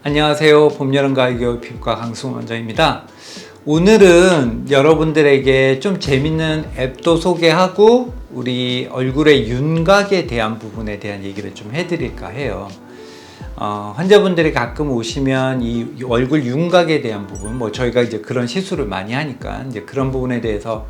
안녕하세요. 봄, 여름, 가을, 겨울 피부과 강승원 원장입니다. 오늘은 여러분들에게 좀 재밌는 앱도 소개하고 우리 얼굴의 윤곽에 대한 부분에 대한 얘기를 좀 해드릴까 해요. 어, 환자분들이 가끔 오시면 이 얼굴 윤곽에 대한 부분, 뭐 저희가 이제 그런 시술을 많이 하니까 이제 그런 부분에 대해서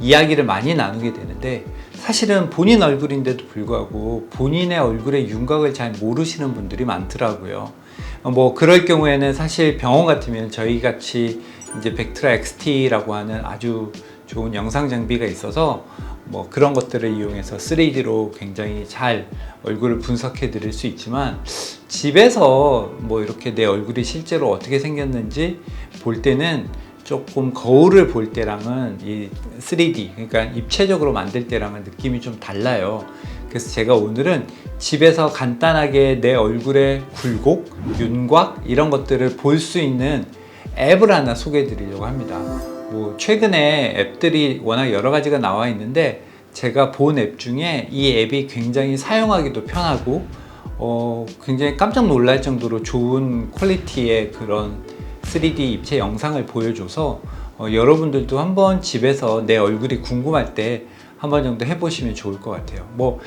이야기를 많이 나누게 되는데 사실은 본인 얼굴인데도 불구하고 본인의 얼굴의 윤곽을 잘 모르시는 분들이 많더라고요. 어, 뭐 그럴 경우에는 사실 병원 같으면 저희 같이 이제 벡트라 XT라고 하는 아주 좋은 영상 장비가 있어서 뭐 그런 것들을 이용해서 3D로 굉장히 잘 얼굴을 분석해 드릴 수 있지만 집에서 뭐 이렇게 내 얼굴이 실제로 어떻게 생겼는지 볼 때는 조금 거울을 볼 때랑은 이 3D 그러니까 입체적으로 만들 때랑은 느낌이 좀 달라요. 그래서 제가 오늘은 집에서 간단하게 내 얼굴의 굴곡, 윤곽 이런 것들을 볼 수 있는 앱을 하나 소개해 드리려고 합니다. 뭐 최근에 앱들이 워낙 여러 가지가 나와 있는데 제가 본 앱 중에 이 앱이 굉장히 사용하기도 편하고 어, 굉장히 깜짝 놀랄 정도로 좋은 퀄리티의 그런 3D 입체 영상을 보여줘서 어, 여러분들도 한번 집에서 내 얼굴이 궁금할 때 한번 정도 해보시면 좋을 것 같아요. 뭐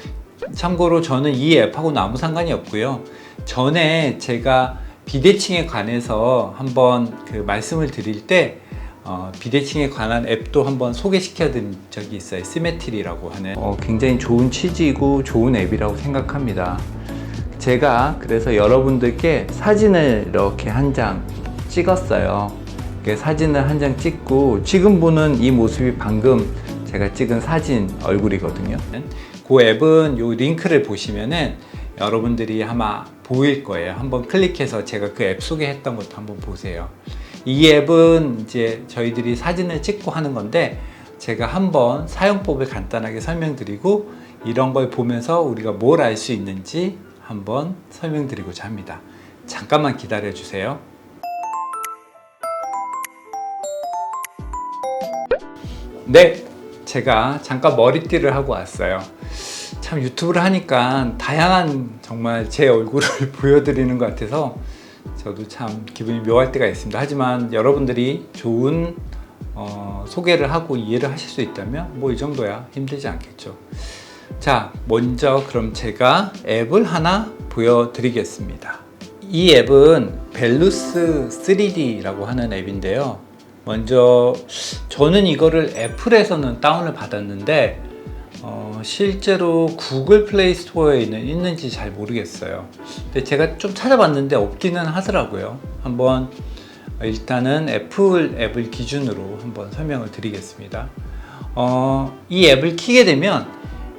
참고로 저는 이 앱하고는 아무 상관이 없고요. 전에 제가 비대칭에 관해서 한번 그 말씀을 드릴 때 어, 비대칭에 관한 앱도 한번 소개시켜 드린 적이 있어요. 시메트리라고 하는 어, 굉장히 좋은 취지이고 좋은 앱이라고 생각합니다. 제가 그래서 여러분들께 사진을 이렇게 한 장 찍었어요. 사진을 한 장 찍고 지금 보는 이 모습이 방금 제가 찍은 사진 얼굴이거든요. 그 앱은 요 링크를 보시면은 여러분들이 아마 보일 거예요. 한번 클릭해서 제가 그 앱 소개했던 것도 한번 보세요. 이 앱은 이제 저희들이 사진을 찍고 하는 건데 제가 한번 사용법을 간단하게 설명드리고 이런 걸 보면서 우리가 뭘 알 수 있는지 한번 설명드리고자 합니다. 잠깐만 기다려 주세요. 네, 제가 잠깐 머리띠를 하고 왔어요. 참 유튜브를 하니까 다양한 정말 제 얼굴을 보여드리는 것 같아서 저도 참 기분이 묘할 때가 있습니다. 하지만 여러분들이 좋은 어, 소개를 하고 이해를 하실 수 있다면 뭐 이 정도야 힘들지 않겠죠. 자, 먼저 그럼 제가 앱을 하나 보여드리겠습니다. 이 앱은 벨루스 3D라고 하는 앱인데요. 먼저 저는 이거를 애플에서는 다운을 받았는데 어, 실제로 구글 플레이 스토어에 있는, 있는지 잘 모르겠어요. 근데 제가 좀 찾아봤는데 없기는 하더라고요. 한번 일단은 애플 앱을 기준으로 한번 설명을 드리겠습니다. 어, 이 앱을 키게 되면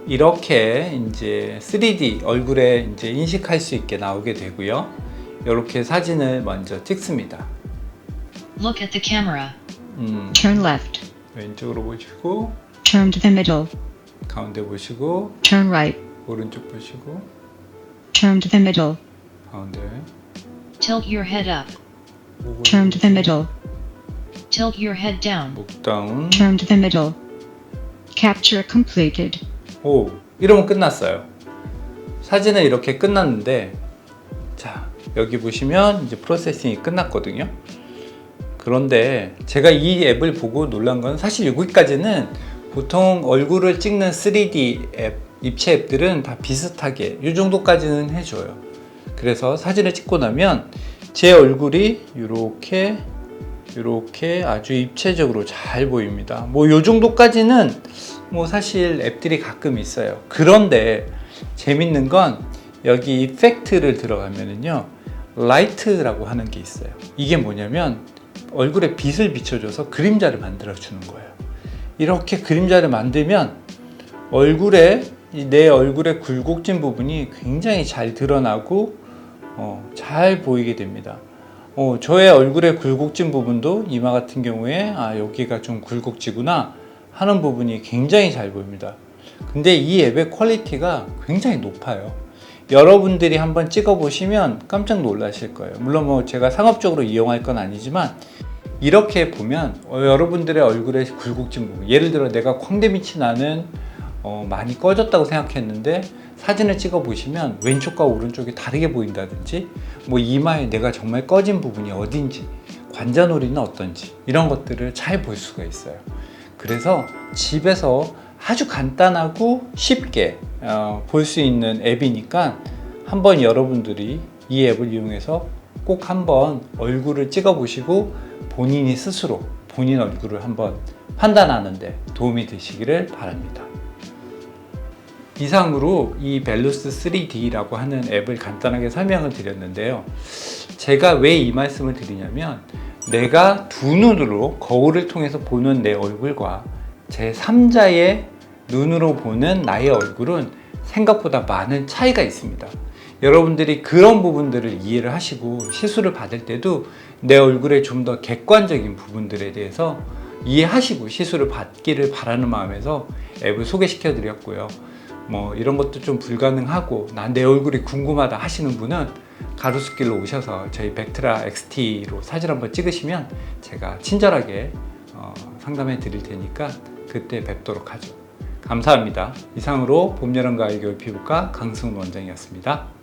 이렇게 이제 3D 얼굴에 이제 인식할 수 있게 나오게 되고요. 이렇게 사진을 먼저 찍습니다. Look at the camera. 음, Turn left. 왼쪽으로 보시고 Turn to the middle. 가운데 보시고 Turn right. 오른쪽 보시고 Turn to the middle. 가운데 Tilt your head up. 목을 Turn to the middle. Tilt your head down. 목 다운 Turn to the middle. Capture completed. 오 이러면 끝났어요 사진은 이렇게 끝났는데 자 여기 보시면 이제 프로세싱이 끝났거든요 그런데 제가 이 앱을 보고 놀란 건 사실 여기까지는 보통 얼굴을 찍는 3D 앱 입체 앱들은 다 비슷하게 이 정도까지는 해줘요 그래서 사진을 찍고 나면 제 얼굴이 이렇게 이렇게 아주 입체적으로 잘 보입니다. 뭐요 정도까지는 뭐 사실 앱들이 가끔 있어요. 그런데 재밌는 건 여기 이펙트를 들어가면은요. 라이트라고 하는 게 있어요. 이게 뭐냐면 얼굴에 빛을 비춰줘서 그림자를 만들어 주는 거예요. 이렇게 그림자를 만들면 얼굴에 이내 얼굴의 굴곡진 부분이 굉장히 잘 드러나고 어, 잘 보이게 됩니다. 어, 저의 얼굴의 굴곡진 부분도 이마 같은 경우에 아 여기가 좀 굴곡지구나 하는 부분이 굉장히 잘 보입니다. 근데 이 앱의 퀄리티가 굉장히 높아요. 여러분들이 한번 찍어 보시면 깜짝 놀라실 거예요. 물론 뭐 제가 상업적으로 이용할 건 아니지만 이렇게 보면 어, 여러분들의 얼굴의 굴곡진 부분 예를 들어 내가 광대빛이 나는 어, 많이 꺼졌다고 생각했는데 사진을 찍어 보시면 왼쪽과 오른쪽이 다르게 보인다든지 뭐 이마에 내가 정말 꺼진 부분이 어딘지 관자놀이는 어떤지 이런 것들을 잘 볼 수가 있어요. 그래서 집에서 아주 간단하고 쉽게 어, 볼 수 있는 앱이니까 한번 여러분들이 이 앱을 이용해서 꼭 한번 얼굴을 찍어 보시고 본인이 스스로 본인 얼굴을 한번 판단하는데 도움이 되시기를 바랍니다. 이상으로 이 벨루스 3D라고 하는 앱을 간단하게 설명을 드렸는데요. 제가 왜 이 말씀을 드리냐면 내가 두 눈으로 거울을 통해서 보는 내 얼굴과 제 3자의 눈으로 보는 나의 얼굴은 생각보다 많은 차이가 있습니다. 여러분들이 그런 부분들을 이해를 하시고 시술을 받을 때도 내 얼굴에 좀더 객관적인 부분들에 대해서 이해하시고 시술을 받기를 바라는 마음에서 앱을 소개시켜 드렸고요. 뭐 이런 것도 좀 불가능하고 난 내 얼굴이 궁금하다 하시는 분은 가로수길로 오셔서 저희 벡트라 XT로 사진 한번 찍으시면 제가 친절하게 어, 상담해 드릴 테니까 그때 뵙도록 하죠. 감사합니다. 이상으로 봄, 여름, 가을, 겨울 피부과 강승훈 원장이었습니다.